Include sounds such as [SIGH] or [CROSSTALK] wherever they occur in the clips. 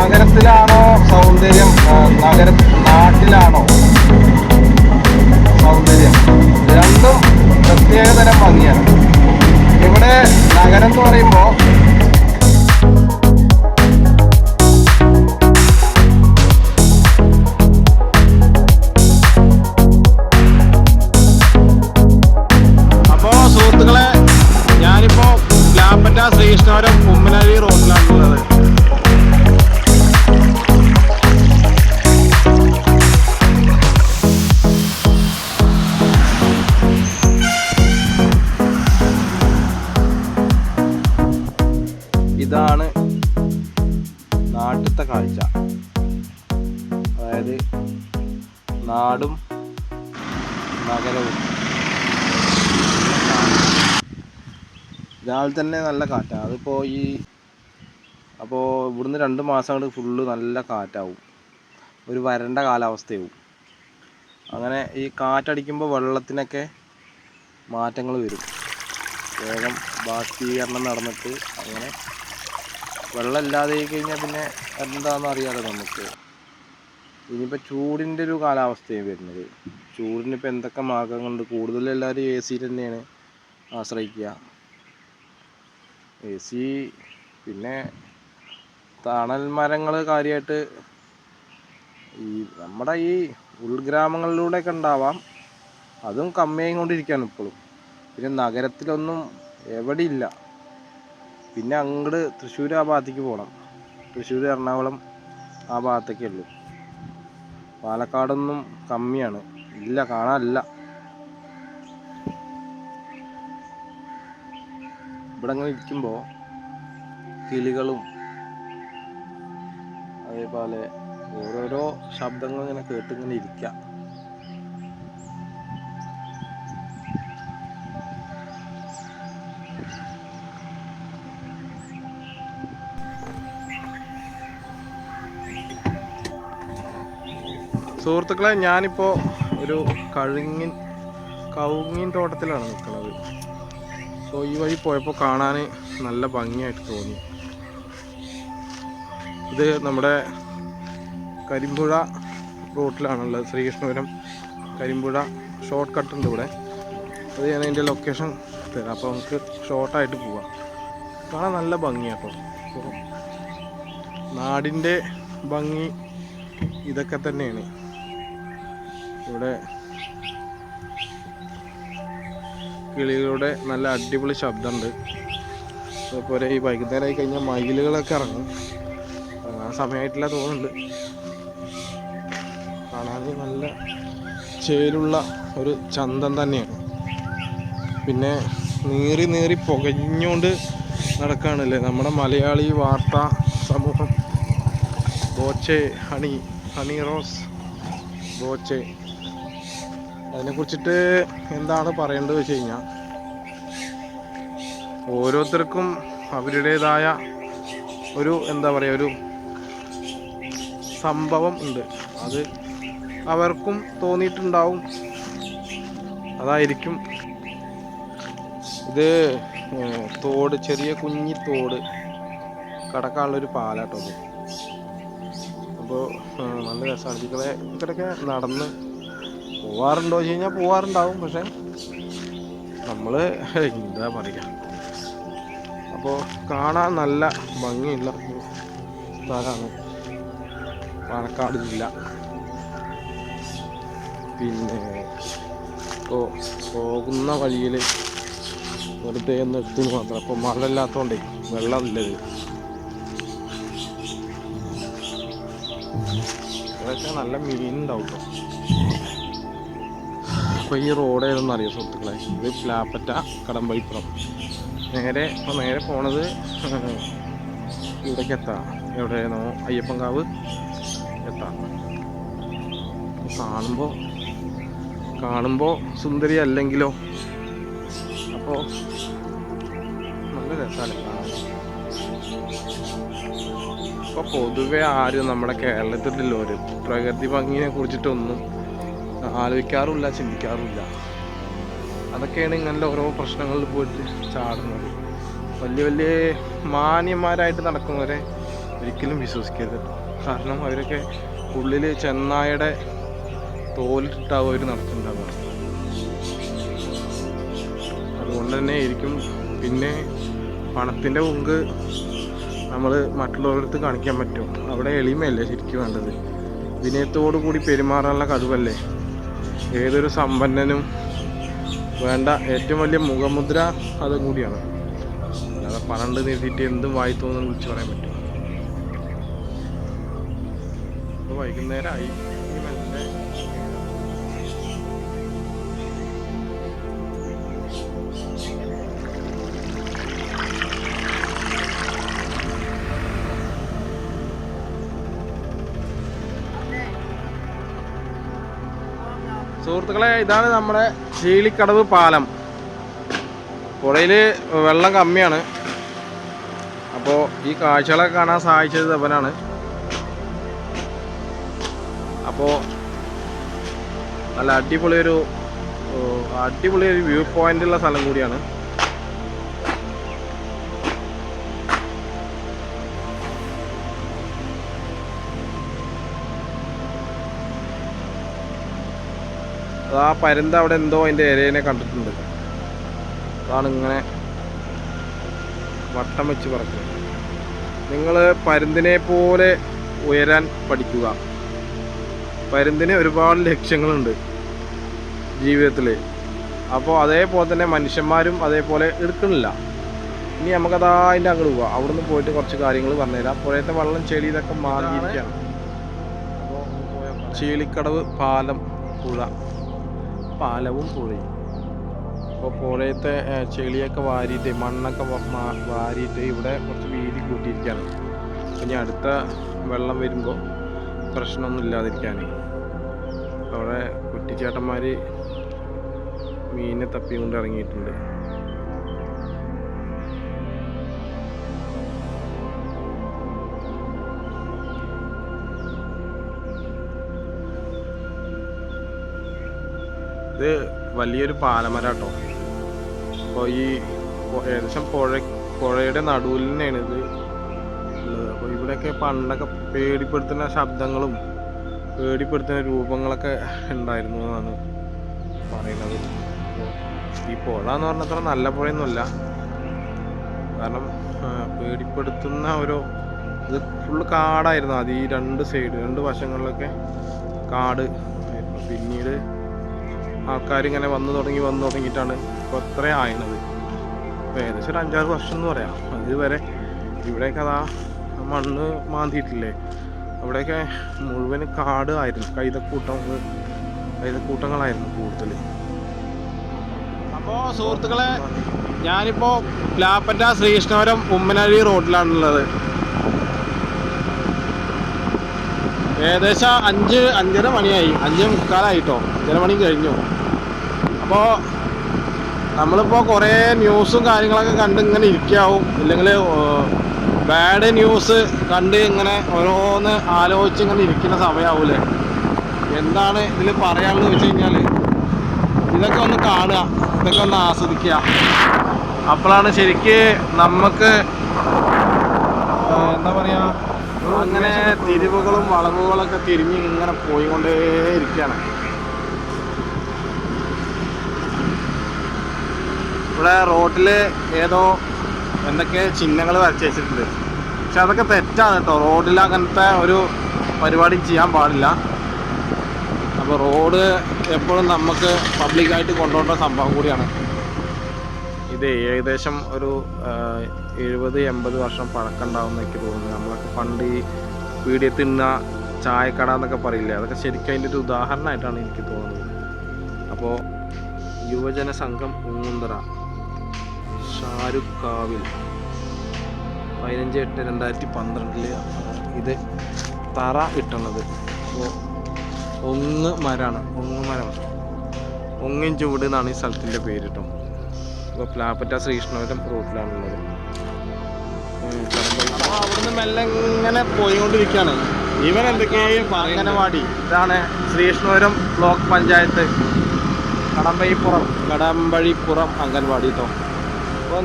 നഗരത്തിലാണോ സൗന്ദര്യം? നഗര നാട്ടിലാണോ സൗന്ദര്യം? രണ്ടും പ്രത്യേകതരം ഭംഗിയാണ്. ഇവിടെ നഗരം എന്ന് പറയുമ്പോൾ അപ്പോൾ കുമ്മനഴി രാവിലെ തന്നെ നല്ല കാറ്റാണ് അതിപ്പോൾ ഈ അപ്പോൾ ഇവിടുന്ന് രണ്ട് മാസം കൊണ്ട് ഫുള്ള് നല്ല കാറ്റാവും. ഒരു വരണ്ട കാലാവസ്ഥയാവും. അങ്ങനെ ഈ കാറ്റടിക്കുമ്പോൾ വെള്ളത്തിനൊക്കെ മാറ്റങ്ങൾ വരും. വേഗം ബാഷ്പീകരണം നടന്നിട്ട് അങ്ങനെ വെള്ളം ഇല്ലാതെ കഴിഞ്ഞാൽ പിന്നെ എന്താണെന്ന് അറിയാലോ നമുക്ക്. ഇനിയിപ്പോൾ ചൂടിന്റെ ഒരു കാലാവസ്ഥയാണ് വരുന്നത്. ചൂടിന് ഇപ്പോൾ എന്തൊക്കെ മാർഗങ്ങളുണ്ട്? കൂടുതൽ എല്ലാവരും എ സി തന്നെയാണ് ആശ്രയിക്കുക. എ സി പിന്നെ തണൽ മരങ്ങൾ കാര്യമായിട്ട് ഈ നമ്മുടെ ഈ ഉൾഗ്രാമങ്ങളിലൂടെയൊക്കെ ഉണ്ടാവാം. അതും കമ്മിയായി കൊണ്ടിരിക്കുകയാണ് ഇപ്പോഴും പിന്നെ നഗരത്തിലൊന്നും എവിടെയില്ല പിന്നെ അങ്ങോട്ട് തൃശ്ശൂർ ആ ഭാഗത്തേക്ക് പോകണം തൃശ്ശൂർ എറണാകുളം ആ ഭാഗത്തൊക്കെ ഉള്ളൂ. പാലക്കാടൊന്നും കമ്മിയാണ്. ഇല്ല കാണാനില്ല. ഇവിടെ അങ്ങനെ ഇരിക്കുമ്പോൾ കിളികളും അതേപോലെ ഓരോരോ ശബ്ദങ്ങൾ ഇങ്ങനെ കേട്ട് ഇങ്ങനെ ഇരിക്ക. സുഹൃത്തുക്കളെ ഞാനിപ്പോൾ ഒരു കഴുങ്ങിൻ കൗങ്ങിൻ തോട്ടത്തിലാണ് നിൽക്കുന്നത്. സോ ഈ വഴി പോയപ്പോൾ കാണാൻ നല്ല ഭംഗിയായിട്ട് തോന്നി. ഇത് നമ്മുടെ കരിമ്പുഴ റൂട്ടിലാണുള്ളത്. ശ്രീകൃഷ്ണപുരം കരിമ്പുഴ ഷോർട്ട് കട്ട് ഉണ്ട് ഇവിടെ. അത് ഞാൻ അതിന്റെ ലൊക്കേഷൻ തരാം. അപ്പോൾ നമുക്ക് ഷോർട്ടായിട്ട് പോവാം. കാണാൻ നല്ല ഭംഗിയാട്ടോ അപ്പോൾ നാടിന്റെ ഭംഗി ഇതൊക്കെ തന്നെയാണ്. ഇവിടെ കിളികളുടെ നല്ല അടിപൊളി ശബ്ദമുണ്ട്. അതുപോലെ ഈ വൈകുന്നേരമായി കഴിഞ്ഞാൽ മയിലുകളൊക്കെ ഇറങ്ങും. സമയമായിട്ടില്ല തോന്നുന്നുണ്ട്. കാണാൻ നല്ല ചേലുള്ള ഒരു ചന്തം തന്നെയാണ്. പിന്നെ നീറി നീറി പുകഞ്ഞുകൊണ്ട് നടക്കുകയാണല്ലേ നമ്മുടെ മലയാളി വാർത്താ സമൂഹം. ബോച്ചെ ഹണി ഹണി റോസ് ബോച്ചെ. അതിനെക്കുറിച്ചിട്ട് എന്താണ് പറയേണ്ടത് വെച്ച് കഴിഞ്ഞാൽ ഓരോരുത്തർക്കും അവരുടേതായ ഒരു എന്താ പറയുക ഒരു സംഭവം ഉണ്ട്. അത് അവർക്കും തോന്നിയിട്ടുണ്ടാവും. അതായിരിക്കും ഇത് തോട് ചെറിയ കുഞ്ഞി തോട് കടക്കാനുള്ളൊരു പാലാട്ടോ അപ്പോൾ നല്ല രസമാണ് ഇതിലെ ഇവിടെയൊക്കെ നടന്ന് പോവാറുണ്ടോ വെച്ച് കഴിഞ്ഞാൽ പോവാറുണ്ടാവും പക്ഷെ നമ്മൾ എന്താ പറയുക അപ്പോൾ കാണാൻ നല്ല ഭംഗിയുള്ള സ്ഥലമാണ്. പാലക്കാട് ജില്ല. പിന്നെ ഇപ്പോൾ പോകുന്ന വഴിയിൽ വെറുതെ ഒന്ന് എത്തി മാത്രം. അപ്പോൾ മഴ ഇല്ലാത്തതുകൊണ്ടേ വെള്ളമില്ലത് ഇവിടെയൊക്കെ നല്ല മീനുണ്ടാവും കേട്ടോ അപ്പോൾ ഈ റോഡ് ഏതെന്ന് അറിയാം സുഹൃത്തുക്കളെ? ഇത് പ്ലാപ്പറ്റ കടമ്പഴിപ്പുറം. നേരെ ഇപ്പോൾ നേരെ പോണത് [LAUGHS] ഇവിടേക്ക് എത്താം. എവിടെയാണോ അയ്യപ്പൻകാവ് എത്താം. കാണുമ്പോൾ കാണുമ്പോൾ സുന്ദരി അല്ലെങ്കിലോ? അപ്പോൾ നല്ല രസമാണ് കാണാൻ. ഇപ്പോൾ പൊതുവെ ആരും നമ്മുടെ കേരളത്തിലുള്ളവർ പ്രകൃതി ഭംഗിയെ കുറിച്ചിട്ടൊന്നും ആലോചിക്കാറുമില്ല ചിന്തിക്കാറുമില്ല. അതൊക്കെയാണ് ഇങ്ങനത്തെ ഓരോ പ്രശ്നങ്ങളിൽ പോയിട്ട് ചാടുന്നത്. വലിയ വലിയ മാന്യന്മാരായിട്ട് നടക്കുന്നവരെ ഒരിക്കലും വിശ്വസിക്കരുത്. കാരണം അവരൊക്കെ ഉള്ളിൽ ചെന്നായയുടെ തോലിട്ടാവും അവർ നടത്തുന്നുണ്ടാവുക. അതുകൊണ്ട് തന്നെ ആയിരിക്കും പിന്നെ പണത്തിന്റെ മുങ്ക് നമ്മൾ മറ്റുള്ളവരടുത്ത് കാണിക്കാൻ പറ്റും. അവിടെ എളിമയല്ലേ ശരിക്കും വേണ്ടത്? വിനയത്തോടു കൂടി പെരുമാറാനുള്ള കഴിവല്ലേ ഏതൊരു സമ്പന്നനും വേണ്ട ഏറ്റവും വലിയ മുഖമുദ്ര അതും കൂടിയാണ്. അല്ലാതെ പണണ്ട് നീട്ടിയിട്ട് എന്തും വായി തോന്നുന്നു വിളിച്ച് പറയാൻ പറ്റും. വൈകുന്നേരമായി. സുഹൃത്തുക്കളെ ഇതാണ് നമ്മുടെ ചീളിക്കടവ് പാലം. പുഴയിൽ വെള്ളം കമ്മിയാണ്. അപ്പോൾ ഈ കാഴ്ചകളൊക്കെ കാണാൻ സഹായിച്ചത് അവനാണ് അപ്പോൾ നല്ല അടിപൊളിയൊരു അടിപൊളിയൊരു വ്യൂ പോയിന്റ് ഉള്ള സ്ഥലം കൂടിയാണ്. ആ പരുന്ത് അവിടെ എന്തോ അതിന്റെ ഇരേനെ കണ്ടിട്ടുണ്ട്. അതാണ് ഇങ്ങനെ വട്ടം വെച്ച് പറക്കുന്നത് നിങ്ങൾ പരുന്തിനെ പോലെ ഉയരാൻ പഠിക്കുക. പരുന്തിന് ഒരുപാട് ലക്ഷ്യങ്ങളുണ്ട് ജീവിതത്തിൽ അപ്പോൾ അതേപോലെ തന്നെ മനുഷ്യന്മാരും അതേപോലെ എടുക്കണില്ല ഇനി നമുക്കതാ അതിന്റെ അങ്ങോട്ട് പോവാം. അവിടെ നിന്ന് പോയിട്ട് കുറച്ച് കാര്യങ്ങൾ പറഞ്ഞുതരാം. പുഴയത്തെ വെള്ളം ചെളി ഇതൊക്കെ മാറിയിരിക്കുകയാണ്. അപ്പോൾ ചീളിക്കടവ് പാലം പുഴ. പാലവും പുഴയും അപ്പോൾ പുഴയത്തെ ചെളിയൊക്കെ വാരിയിട്ട് മണ്ണൊക്കെ വാരിയിട്ട് ഇവിടെ കുറച്ച് വീതി കൂട്ടിയിരിക്കുകയാണ്. ഇനി അടുത്ത വെള്ളം വരുമ്പോൾ പ്രശ്നമൊന്നും ഇല്ലാതിരിക്കാൻ അവിടെ കുട്ടിച്ചേട്ടന്മാർ മീനെ തപ്പിക്കൊണ്ട് ഇറങ്ങിയിട്ടുണ്ട്. ഇത് വലിയൊരു പാലമര കേട്ടോ അപ്പോൾ ഈ ഏകദേശം പുഴ പുഴയുടെ നടുവിൽ തന്നെയാണ് ഇത് ഉള്ളത്. അപ്പോൾ ഇവിടെയൊക്കെ പണ്ടൊക്കെ പേടിപ്പെടുത്തുന്ന ശബ്ദങ്ങളും പേടിപ്പെടുത്തുന്ന രൂപങ്ങളൊക്കെ ഉണ്ടായിരുന്നു എന്നാണ് പറയുന്നത്. ഈ പുഴ എന്ന് പറഞ്ഞത്ര നല്ല പുഴയൊന്നുമല്ല. കാരണം പേടിപ്പെടുത്തുന്ന ഒരു ഇത് ഫുള്ള് കാടായിരുന്നു അത് ഈ രണ്ട് സൈഡ് രണ്ട് വശങ്ങളിലൊക്കെ കാട്. പിന്നീട് ആൾക്കാർ ഇങ്ങനെ വന്നു തുടങ്ങി വന്നു തുടങ്ങിയിട്ടാണ് ഇപ്പോൾ അത്ര ഇപ്പോൾ ഏകദേശം ഒരു അഞ്ചാറ് വർഷം എന്ന് പറയാം. അതുവരെ ഇവിടെയൊക്കെ അതാ മണ്ണ് മാന്തിയിട്ടില്ലേ? അവിടെയൊക്കെ മുഴുവൻ കാട് ആയിരുന്നു കൈതക്കൂട്ടം കൈതക്കൂട്ടങ്ങളായിരുന്നു കൂടുതൽ അപ്പോൾ സുഹൃത്തുക്കളെ ഞാനിപ്പോൾ ലാപ്പറ്റ ശ്രീകൃഷ്ണപുരം ഉമ്മനഴി റോഡിലാണുള്ളത്. ഏകദേശം അഞ്ച് അഞ്ചര മണിയായി അഞ്ച് മുക്കാലായിട്ടോ അഞ്ചര മണി കഴിഞ്ഞു. അപ്പോൾ നമ്മളിപ്പോൾ കുറേ ന്യൂസും കാര്യങ്ങളൊക്കെ കണ്ട് ഇങ്ങനെ ഇരിക്കാവും. ഇല്ലെങ്കിൽ ബാഡ് ന്യൂസ് കണ്ട് ഇങ്ങനെ ഓരോന്ന് ആലോചിച്ച് ഇങ്ങനെ ഇരിക്കുന്ന സമയമാവൂലേ എന്താണ് ഇതിൽ പറയാനുള്ളത് വെച്ച് കഴിഞ്ഞാൽ ഇതൊക്കെ ഒന്ന് കാണുക ഇതൊക്കെ ഒന്ന് ആസ്വദിക്കുക. അപ്പോഴാണ് ശരിക്ക് നമുക്ക് എന്താ പറയുക അങ്ങനെ തിരിവുകളും വളവുകളൊക്കെ തിരിഞ്ഞ് ഇങ്ങനെ പോയിക്കൊണ്ടേ ഇരിക്കുകയാണ് ഇവിടെ റോട്ടിൽ ഏതോ എന്തൊക്കെ ചിഹ്നങ്ങൾ വരച്ച് വെച്ചിട്ടുണ്ട് പക്ഷെ അതൊക്കെ തെറ്റാണ് കേട്ടോ. റോഡിൽ അങ്ങനത്തെ ഒരു പരിപാടി ചെയ്യാൻ പാടില്ല. അപ്പോൾ റോഡ് എപ്പോഴും നമുക്ക് പബ്ലിക്കായിട്ട് കൊണ്ടുപോകേണ്ട സംഭവം കൂടിയാണ്. ഇത് ഏകദേശം ഒരു എഴുപത് എൺപത് വർഷം പഴക്കമുണ്ടാവും എനിക്ക് തോന്നുന്നു. നമ്മളൊക്കെ പണ്ട് ഈ പീടിയ തിന്ന ചായക്കട എന്നൊക്കെ പറയില്ലേ? അതൊക്കെ ശരിക്കും അതിന്റെ ഒരു ഉദാഹരണമായിട്ടാണ് എനിക്ക് തോന്നുന്നത്. അപ്പോൾ യുവജന സംഘം ഊന്തറ. ഷാരുഖ് കാവിൽ പതിനഞ്ച് എട്ട് രണ്ടായിരത്തി പന്ത്രണ്ടിൽ ഇത് തറ ഇട്ടുള്ളത്. അപ്പോൾ ഒങ്ങ് മരാണ് ഒങ്ങ് മരം ഒങ്ങിൻ ചൂട് എന്നാണ് ഈ സ്ഥലത്തിന്റെ പേര് കേട്ടോ അപ്പോൾ പ്ലാപ്പറ്റ ശ്രീകൃഷ്ണപുരം റൂട്ടിലാണുള്ളത്. അപ്പോൾ അവിടുന്ന് മെല്ലെ ഇങ്ങനെ പോയിക്കൊണ്ടിരിക്കുകയാണ്. ഇവൻ എന്തൊക്കെയും അംഗനവാടി. ഇതാണ് ശ്രീകൃഷ്ണപുരം ബ്ലോക്ക് പഞ്ചായത്ത്. കടമ്പഴിപ്പുറം. കടമ്പഴിപ്പുറം അംഗൻവാടി കേട്ടോ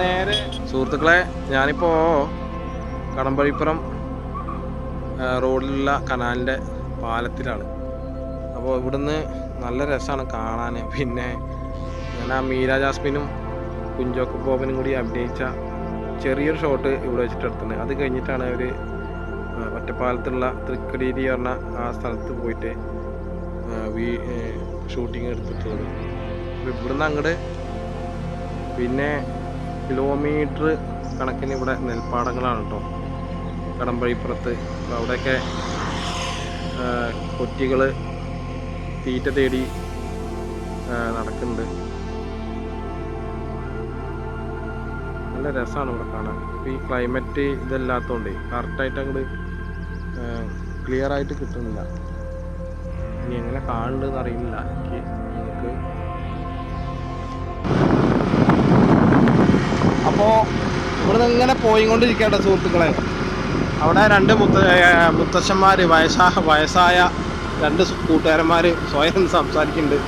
നേരെ സുഹൃത്തുക്കളെ ഞാനിപ്പോൾ കടമ്പഴിപ്പുറം റോഡിലുള്ള കനാലിന്റെ പാലത്തിലാണ്. അപ്പോൾ ഇവിടുന്ന് നല്ല രസമാണ് കാണാൻ പിന്നെ ഞാൻ ആ മീര ജാസ്മിനും കുഞ്ചോക്ക് ബോബനും കൂടി അഭിനയിച്ച ചെറിയൊരു ഷോട്ട് ഇവിടെ വെച്ചിട്ട് എടുത്തിട്ടുണ്ട്. അത് കഴിഞ്ഞിട്ടാണ് അവർ ഒറ്റപ്പാലത്തുള്ള തൃക്കടീരി പറഞ്ഞ ആ സ്ഥലത്ത് പോയിട്ട് ഷൂട്ടിങ് എടുത്തിട്ടുള്ളത്. ഇവിടുന്ന് അങ്ങോട്ട് പിന്നെ കിലോമീറ്റർ കണക്കിന് ഇവിടെ നെൽപ്പാടങ്ങളാണ് കേട്ടോ കടമ്പഴിപ്പുറത്ത്. അവിടെയൊക്കെ കൊറ്റികൾ തീറ്റ തേടി നടക്കുന്നുണ്ട്. നല്ല രസമാണ് ഇവിടെ കാണാൻ. ഈ ക്ലൈമറ്റ് ഇതല്ലാത്തതുകൊണ്ട് കറക്റ്റായിട്ട് അങ്ങോട്ട് ക്ലിയർ ആയിട്ട് കിട്ടുന്നില്ല. ഇനി എങ്ങനെ കാണുന്നുണ്ടെന്ന് അറിയില്ല. എനിക്ക് അപ്പോൾ ഇവിടുന്ന് ഇങ്ങനെ പോയിക്കൊണ്ടിരിക്കേണ്ട സുഹൃത്തുക്കളെ. അവിടെ രണ്ട് മുത്ത മുത്തശ്ശന്മാർ വയസ്സാ വയസ്സായ രണ്ട് കൂട്ടുകാരന്മാർ സ്വയം സംസാരിക്കുന്നുണ്ട്.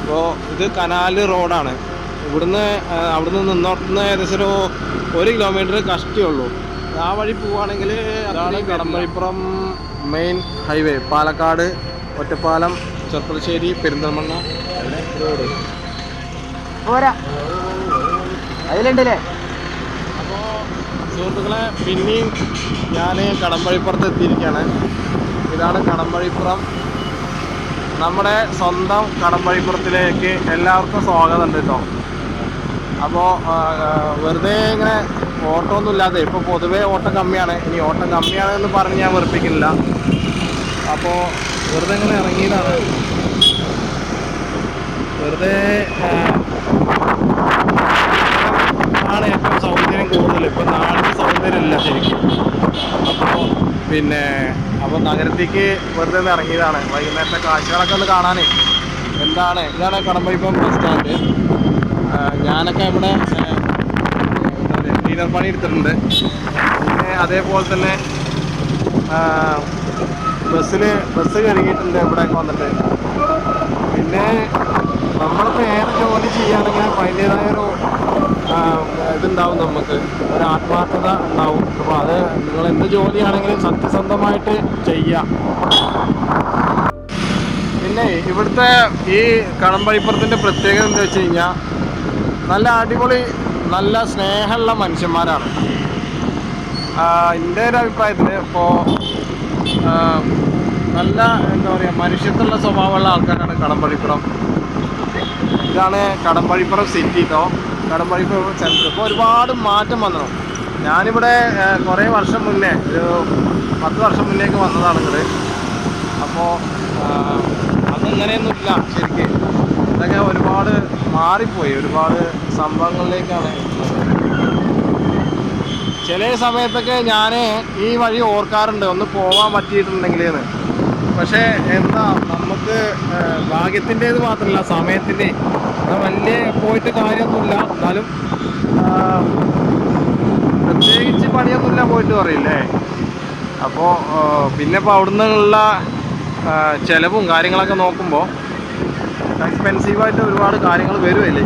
അപ്പോൾ ഇത് കനാല് റോഡാണ്. ഇവിടുന്ന് അവിടുന്ന് നിന്നോട്ടുന്ന ഏകദേശം ഒരു ഒരു കിലോമീറ്റർ കഷ്ടിയേ ഉള്ളൂ. ആ വഴി പോവുകയാണെങ്കിൽ അതാണ് Kadambazhipuram main highway. Palakkad Ottapalam Cherpulassery Perinthalmanna. Road പോരാ. അതിലുണ്ടല്ലേ? അപ്പോൾ സുഹൃത്തുക്കളെ പിന്നെയും ഞാൻ കടമ്പഴിപ്പുറത്ത് എത്തിയിരിക്കുകയാണ്. ഇതാണ് കടമ്പഴിപ്പുറം. നമ്മുടെ സ്വന്തം കടമ്പഴിപ്പുറത്തിലേക്ക് എല്ലാവർക്കും സ്വാഗതം ഉണ്ട് കേട്ടോ അപ്പോൾ വെറുതെ ഇങ്ങനെ ഓട്ടം ഒന്നും ഇല്ലാതെ ഇപ്പോൾ പൊതുവേ ഓട്ടം കമ്മിയാണ്. ഇനി ഓട്ടം കമ്മിയാണ് എന്ന് പറഞ്ഞ് ഞാൻ വെറുപ്പിക്കുന്നില്ല. അപ്പോൾ വെറുതെ ഇങ്ങനെ ഇറങ്ങിയതാണ്. വെറുതെ ആണ് ഏറ്റവും സൗന്ദര്യം കൂടുതൽ. ഇപ്പം നാടിന് സൗന്ദര്യമില്ല ശരിക്കും. അപ്പോൾ പിന്നെ അപ്പോൾ നഗരത്തേക്ക് വെറുതെ ഒന്ന് ഇറങ്ങിയതാണ്. വൈകുന്നേരത്തെ കാഴ്ചകളൊക്കെ ഒന്ന് കാണാനേ. എന്താണ്? ഇതാണ് കടമ്പഴിപ്പം ബസ് സ്റ്റാൻഡ് ഞാനൊക്കെ ഇവിടെ എന്താ പറയുക ക്ലീനർ പണി എടുത്തിട്ടുണ്ട്. പിന്നെ അതേപോലെ തന്നെ ബസ്സിൽ ബസ് കഴുകിയിട്ടുണ്ട് ഇവിടെയൊക്കെ വന്നിട്ട്. പിന്നെ നമ്മളിപ്പോൾ ഏറെ ജോലി ചെയ്യുകയാണെങ്കിൽ അപ്പോൾ അതിന്റേതായൊരു ആ, ഇതുണ്ടാവും നമുക്ക്. ഒരു ആത്മാർത്ഥത ഉണ്ടാവും. അപ്പോൾ അത് നിങ്ങൾ എന്ത് ജോലിയാണെങ്കിലും സത്യസന്ധമായിട്ട് ചെയ്യാം. പിന്നെ ഇവിടുത്തെ ഈ കടമ്പഴിപ്പുറത്തിന്റെ പ്രത്യേകത എന്താ വെച്ച് കഴിഞ്ഞാൽ നല്ല അടിപൊളി നല്ല സ്നേഹമുള്ള മനുഷ്യന്മാരാണ്. എന്റെ ഒരു അഭിപ്രായത്തിൽ ഇപ്പോൾ നല്ല എന്താ പറയുക മനുഷ്യത്വമുള്ള സ്വഭാവമുള്ള ആൾക്കാരാണ് കടമ്പഴിപ്പുറം. ഇതാണ് കടമ്പഴിപ്പുറം സിറ്റി കേട്ടോ കടമ്പഴിപ്പുറം സെന്റർ ഇപ്പോൾ ഒരുപാട് മാറ്റം വന്നു. ഞാനിവിടെ കുറേ വർഷം മുന്നേ ഒരു പത്ത് വർഷം മുന്നേക്ക് വന്നതാണ് ഇവിടെ അപ്പോൾ അന്ന് ഇങ്ങനെയൊന്നുമില്ല ശരിക്ക്. ഇതൊക്കെ ഒരുപാട് മാറിപ്പോയി. ഒരുപാട് സംഭവങ്ങളിലേക്കാണ്. ചില സമയത്തൊക്കെ ഞാൻ ഈ വഴി ഓർക്കാറുണ്ട്. ഒന്ന് പോവാൻ പറ്റിയിട്ടുണ്ടെങ്കിലെന്ന്. പക്ഷേ എന്താ നമുക്ക് ഭാഗ്യത്തിന്റേത് മാത്രമല്ല സമയത്തിന്റെ വലിയ പോയിട്ട് കാര്യമൊന്നുമില്ല. എന്നാലും പ്രത്യേകിച്ച് പണിയൊന്നുമില്ല പോയിട്ട് പറയില്ലേ? അപ്പോൾ പിന്നെ ഇപ്പോൾ അവിടെ നിന്നുള്ള ചിലവും കാര്യങ്ങളൊക്കെ നോക്കുമ്പോൾ എക്സ്പെൻസീവായിട്ട് ഒരുപാട് കാര്യങ്ങൾ വരുമല്ലേ